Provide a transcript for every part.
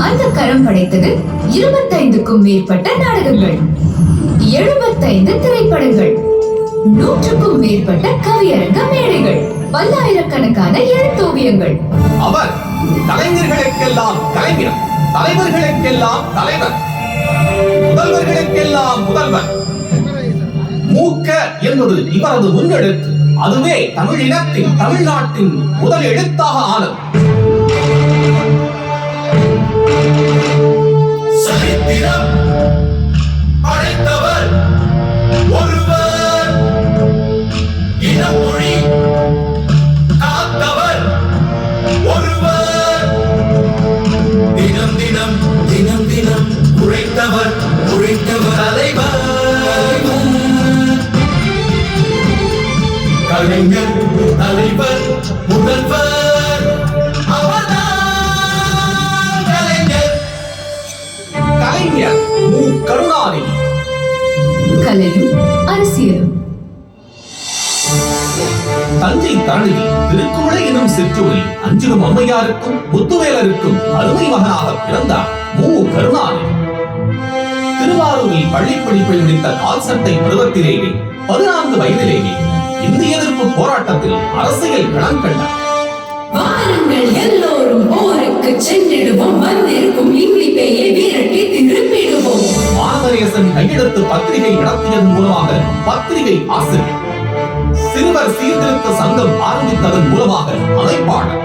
அந்த கரம் படைத்தது இருபத்தைந்துக்கும் மேற்பட்ட நாடகங்கள். எழுபத்தைந்து திரைப்படங்கள். நூற்றுக்கும் மேற்பட்ட கவியரங்க மேடைகள். பல்லாயிரக்கணக்கான எழுத்தோவியங்கள். அவர் கலைஞர்களுக்கெல்லாம் கலைஞர் தலைவர்களுக்கெல்லாம் தலைவர் முதல்வர்களுக்கெல்லாம் முதல்வர். மூக்க என்பது இவரது முன்னெடுத்து அதுவே தமிழினத்தின் தமிழ்நாட்டின் முதல் எழுத்தாக ஆனது. கலையும் அரசியலும். தஞ்சை தரணியில் திருக்குறளை எனும் சிற்றூரில் அஞ்சிடும் அம்மையாருக்கும் முத்துவேலருக்கும் அருமை மகனாக பிறந்தார் மு. கருணாநிதி. திருவாரூரில் பள்ளி படிப்பை முடித்த கால்சட்டை பருவத்திலேயே பதினான்கு வயதிலேயே இந்திய எதிர்ப்பு போராட்டத்தில் அரசியல் களம் கண்டார். வாருங்கள் எல்லோரும் போருக்கு சென்றிடுவோம் அரசன் கையெழுத்து பத்திரிகை நடத்தியதன் மூலமாக பத்திரிகை ஆசிரியர். சிறுவர் சீர்திருத்த சங்கம் ஆரம்பித்ததன் மூலமாக அமைப்பாளர்.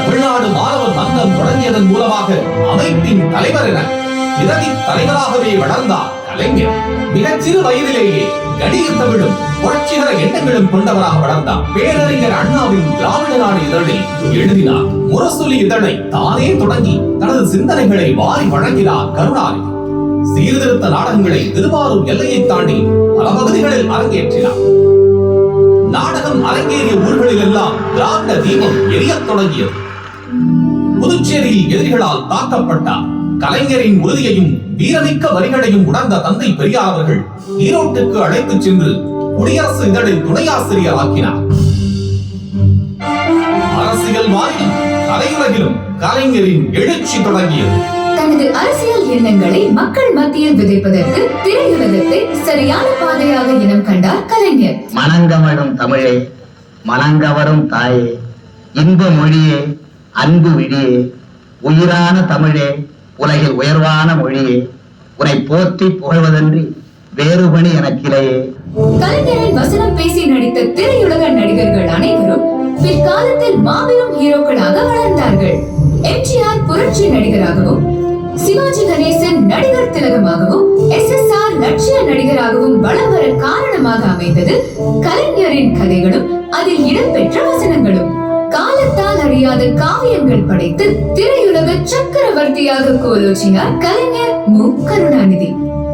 தமிழ்நாடு மாணவர் சங்கம் தொடங்கியதன் மூலமாக அமைப்பின் தலைவர் என பிரதி தலைவராகவே வளர்ந்தார் கலைஞர். மிகச்சிறு வயதிலேயே கணித தமிழும் புரட்சிகர எண்ணங்களும் கொண்டவராக வளர்ந்தார் பேரறிஞர் அண்ணாவின் திராவிட நாடு இதழில் எழுதினார். முரசொலி இதழை தானே தொடங்கி தனது சிந்தனைகளை வாரி வழங்கினார் கருணாநிதி. சீர்திருத்த நாடகங்களை திருவாரூர் எல்லையை தாண்டி பல பகுதிகளில் அரங்கேற்றினார். நாடகம் அரங்கேறிய ஊர்களில் எல்லாம் திராவிட தீபம் எரியத் தொடங்கியது. புதுச்சேரியில் எதிரிகளால் தாக்கப்பட்டார் கலைஞரின் உறுதியையும் வீரமிக்க வரிகளையும் உணர்ந்த தந்தை பெரியார் அவர்கள் ஈரோட்டுக்கு அழைத்துச் சென்று குடியரசு இதழில் துணையாசிரியர் ஆக்கினார் அரசியல் வாரிலும் கலையுலகிலும் கலைஞரின் எழுச்சி தொடங்கியது. தனது அரசியல் எண்ணங்களை மக்கள் மத்தியில் விதைப்பதற்கு திரையுலகத்தை சரியான பாதையாக இனம் கண்டார் கலைஞர். மனங்கமழும் தமிழே மனங்கவரும் தாயே இன்ப மொழியே அன்பு விழியே உயிரான தமிழே உலகில் உயர்வான மொழியே உன்னை போற்றி புகழ்வதன்றி வேறுபணி எனக்கிலேயே கலைஞரின் வசனம் பேசி நடித்த திரையுலக நடிகர்கள் அனைவரும் பிற்காலத்தில் மாபெரும் ஹீரோக்களாக வளர்ந்தார்கள். எம்ஜிஆர் புரட்சி நடிகராகவும் சிவாஜி கணேசன் நடிகர் திலகமாகவும் எஸ் எஸ் ஆர் லட்சிய நடிகராகவும் வளம் வர காரணமாக அமைந்தது கலைஞரின் கதைகளும் அதில் இடம்பெற்ற வசனங்களும். காலத்தால் அறியாத காவியங்கள் படைத்து திரையுலக சக்கரவர்த்தியாக கோலோச்சினார் கலைஞர் மு. கருணாநிதி.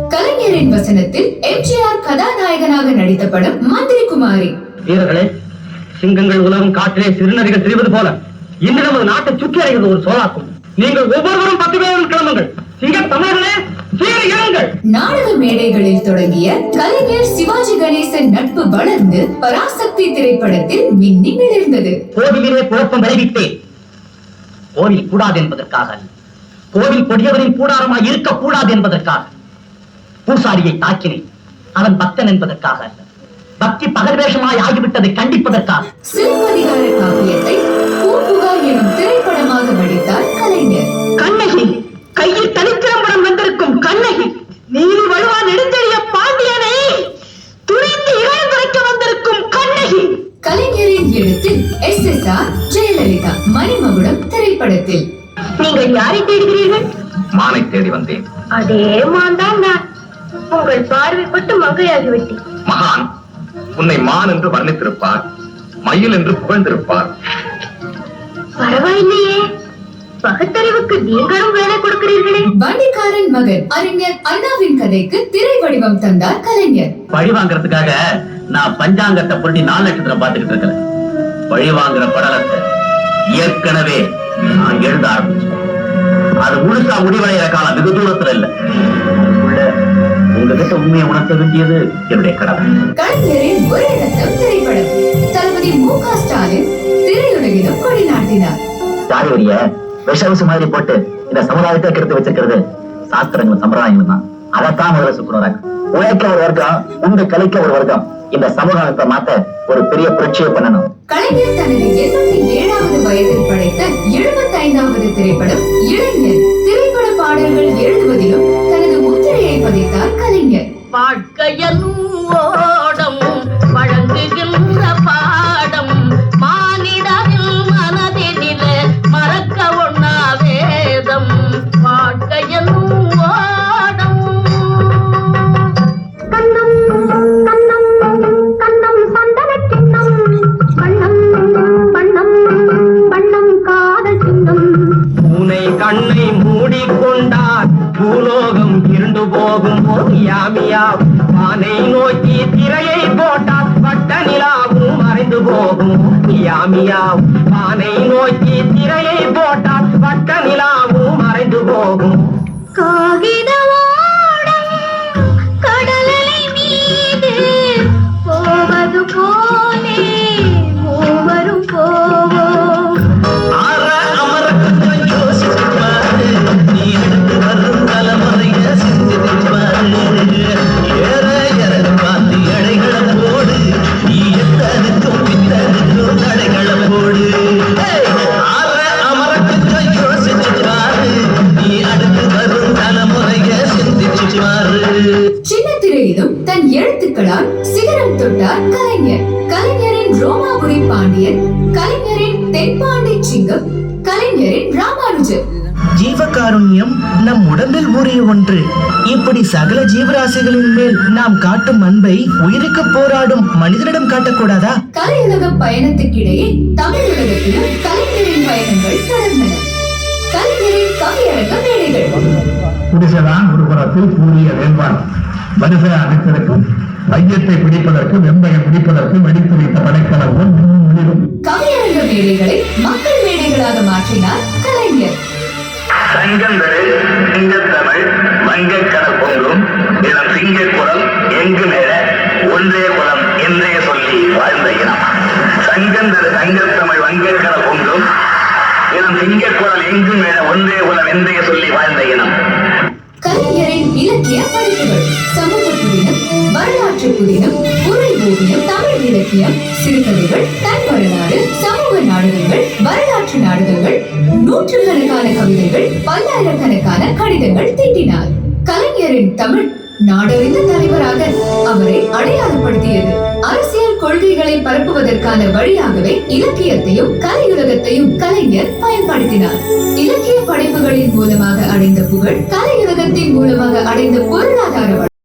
கலைஞரின் வசனத்தில் எம்ஜிஆர் கதாநாயகனாக நடித்த படம் மந்திரி குமாரி வீரர்களே சிங்கங்கள் உலகம் காட்டிலே சிறுநதிகள் திரிவது போல. இன்று நமது நாட்டை சுற்றி அடைகிறது ஒரு சோழாக்கும் நீங்கள் ஒவ்வொருவரும் பத்து பேரும் கிளம்புங்கள். சிங்க தமிழர்களே நாடக மேடைகளில் தொடங்கிய கலைஞர் சிவாஜி கணேசன் நட்பு வளர்ந்து பராசக்தி திரைப்படத்தில் மின்னி மிளிர்ந்தது கோவிலிலே குழப்பம் விளைவித்தேன். கோவில் கூடாது என்பதற்காக. கோவில் கொடியவரின் கூடாரமாய் இருக்கக்கூடாது என்பதற்காக. பூசாரியை தாக்கினேன். அவன் பக்தன் என்பதற்காக அல்ல. பக்தி பகல் வேஷமாய் ஆகிவிட்டதை கண்டிப்பதற்காக. சிலப்பதிகார காவியத்தை பூம்புகார் எனும் கண்ணகி கையில் தனித்திரம்பரம் வந்திருக்கும் கண்ணகி நீதி வழுவா நெடுஞ்செழிய பாண்டியனை துணிந்து இழந்துரைக்க வந்திருக்கும் கண்ணகி. கலைஞரின் எழுத்தில் S. S. R. Jayalalithaa Manimagudam திரைப்படத்தில். நீங்கள் யாரை தேடுகிறீர்கள்? மானை தேடி வந்தேன். அதே மான்தான் நான். உங்கள் பார்வைப்பட்டு மங்கையாகிவிட்டேன். மகான் உன்னை மான் என்று வர்ணித்திருப்பார் மயில் என்று புகழ்ந்திருப்பார். பரவாயில்லையே. பகுத்தறிவுக்கு நீங்களும் வேலை கொடுக்கிறீர்களே. வண்டிக்காரன் மகன் அறிஞர் அண்ணாவின் கதைக்கு திரை வடிவம் தந்தார் கலைஞர். பழி வாங்குறதுக்காக நான் பஞ்சாங்கத்தை புரட்டி நாலு நட்சத்திரம் பார்த்துக்கிட்டு இருக்கிறேன் பழி வாங்குற படலத்தை ஏற்கனவே நான் எழுத ஆரம்பிச்சேன் அது முழுசா முடிவடைகிற காலம் வெகு தூரத்துல இல்ல. உங்ககிட்ட உண்மையை உணர்த்த வேண்டியது என்னுடைய கடமை. கலைஞரின் ஒரு ரத்தம் திரைப்படம். தளபதி மு க ஸ்டாலின் திரையுலகிலும் கொடி நாட்டினார். தாயோரிய விஷவசு மாதிரி போட்டு இந்த சமுதாயத்தை கெடுத்து வச்சிருக்கிறது சாஸ்திரங்கள் சம்பிரதாயங்கள் தான். அதைத்தான் முதல்ல சுக்குனராக்கு உழைக்க ஒரு வர்க்கம் உண்டு கலைக்க ஒரு வர்க்கம். இந்த சமுதாயத்தை மாத்த ஒரு பெரிய புரட்சியை பண்ணணும். கலைஞர் தனது எண்பத்தி ஏழாவது வயதில் படைத்த எழுபத்தி ஐந்தாவது திரைப்படம் இளைஞர். திரைப்பட பாடல்கள் எழுதுவதிலும் தனது இருண்டு போகும் யாமியா வானை நோக்கி திரையை போட்டால் பட்ட நிலாவும் மறைந்து போகும்? யாமியா வானை நோக்கி திரையை போட்டால் பட்ட நிலாவும் மறைந்து போகும்? காகிதவாடம் சின்ன திரையிலும் தன் எழுத்துக்களால் சிகரம் தொட்டார் கலைஞர். கலைஞரின் ரோமாபுரி பாண்டியன் கலைஞரின் தென்பாண்டி சிங்கம் கலைஞரின் ராமானுஜர். ஜீவகாருண்யம் நம் உடம்பில் ஊறிய ஒன்று. இப்படி சகல ஜீவராசிகளின் மேல் நாம் காட்டும் அன்பை உயிருக்கு போராடும் மனிதனிடம் காட்டக்கூடாதா? கலையுலக பயணத்துக்கிடையே தமிழுலகத்திலும் கலைஞரின் பயணங்கள் தொடர்ந்தன. குடிசைதான் ஒரு புறத்தில் கூறிய வேள்வான் வரிசை அனைத்திற்கு மையத்தை பிடிப்பதற்கு வெம்பையை பிடிப்பதற்கு வெடித்து வைத்த படைக்கலவும் முடிவும் கவியரங்க மேடைகளை மக்கள் மேடைகளாக மாற்றினார் கலைஞர். சங்கந்தரு சிங்கத்தமிழ் வங்கக்கடல் பொங்கும் இளம் சிங்க குரல் எங்கு மேல ஒன்றே குலம் என்றே சொல்லி வாழ்ந்த இனம். சங்கந்தரு சங்கத்தமிழ் வங்கக்கடல் பொங்கும் இளம் சிங்க குரல் எங்கும் என ஒன்றே குலம் என்றே சொல்லி வாழ்ந்த இனம். கலைஞரின் இலக்கிய படைப்புகள் சமூக புதினம் வரலாற்று புதினம் உரை ஓவியம் தமிழ் இலக்கியம் சிறுகதைகள் தன் வரலாறு சமூக நாடகங்கள் வரலாற்று நாடகங்கள் நூற்றுக்கணக்கான கவிதைகள் பல்லாயிரக்கணக்கான கடிதங்கள் தீட்டினார். கலைஞரின் தமிழ் நாடறிந்த தலைவராக அவரை அடையாளப்படுத்தியது. அரசியல் கொள்கைகளை பரப்புவதற்கான வழியாகவே இலக்கியத்தையும் கலையுலகத்தையும் கலைஞர் பயன்படுத்தினார். இலக்கிய படைப்புகளின் மூலமாக அடைந்த புகழ் கலையுலகத்தின் மூலமாக அடைந்த பொருளாதார